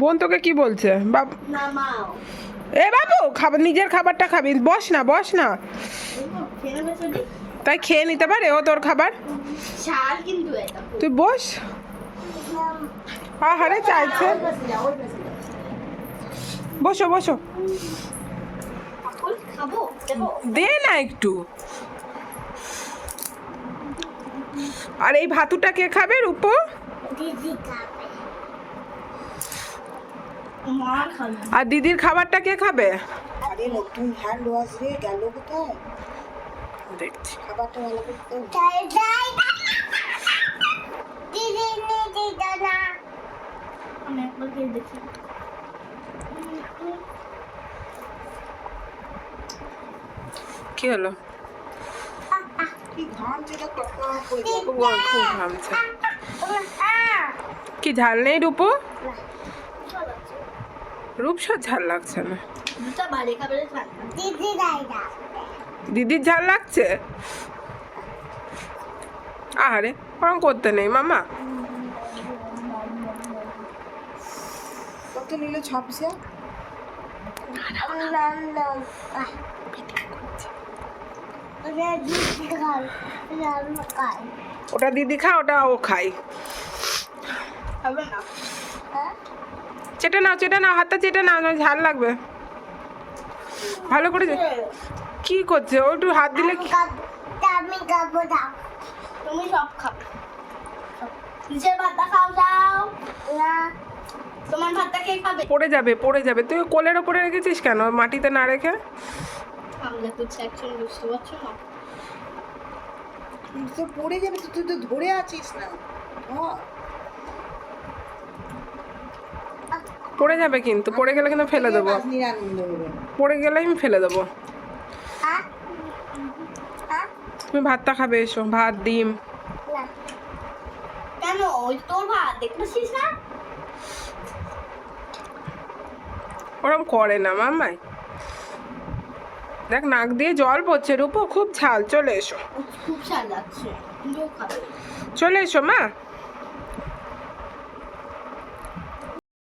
বোন তোকে কি বলছে? বাব এ বাবু খাবার নিজের খাবারটা খাবি। বস না বস না। তাই খেয়ে নিতে পারে ও তোর খাবার? তুই বস। আহারে চাইছে। বসো বসো। দে না একটু। আর এই ভাতুটা কে খাবে রূপো? দিদি খাবে। আর দিদির খাবারটা কে খাবে? আরে নতুন হ্যান্ড ওয়াশ রে গেল কোথায়? দেখছি। খাবারটা ভালো করতে দিদি নে। দিদা না আমি একবার দেখি। কি হলো? কি ঝাল নেই রূপো? রূপসার ঝাল লাগছে না দিদির ঝাল লাগছে আরে ওরকম করতে নেই মামা কত নিলে ছাপছে ওটা দিদি খা ওটা ও খাই খাবে না? চেটে নাও চেটে নাও হাতটা চেটে নাও না ঝাল লাগবে। ভালো করে কি করছে? ও একটু হাত দিলে কি আমি খাব না তুমি সব খাবে নিজের ভাতটা খাও যাও। না। তোমার ভাতটা কে খাবে? পড়ে যাবে পড়ে যাবে। তুই কোলের ওপরে রেখেছিস কেন? মাটিতে না রেখে? আমরা তো সেকশন বুঝতে পারছ না। পড়ে যাবে তুই তো ধরে আছিস না ধর। পড়ে যাবে কিন্তু পড়ে গেলে কিন্তু ফেলে দেবো। পড়ে গেলে আমি ফেলে দেবো। তুমি ভাতটা খাবে এসো। ভাত ডিম। কেন? ওই তোর ভাত দেখতেছিস না? ওরম করে না মামাই দেখ নাক দিয়ে জল পড়ছে। রূপো খুব ঝাল চলে এসো। খুব স্বাদ লাগছে। চলে এসো মা।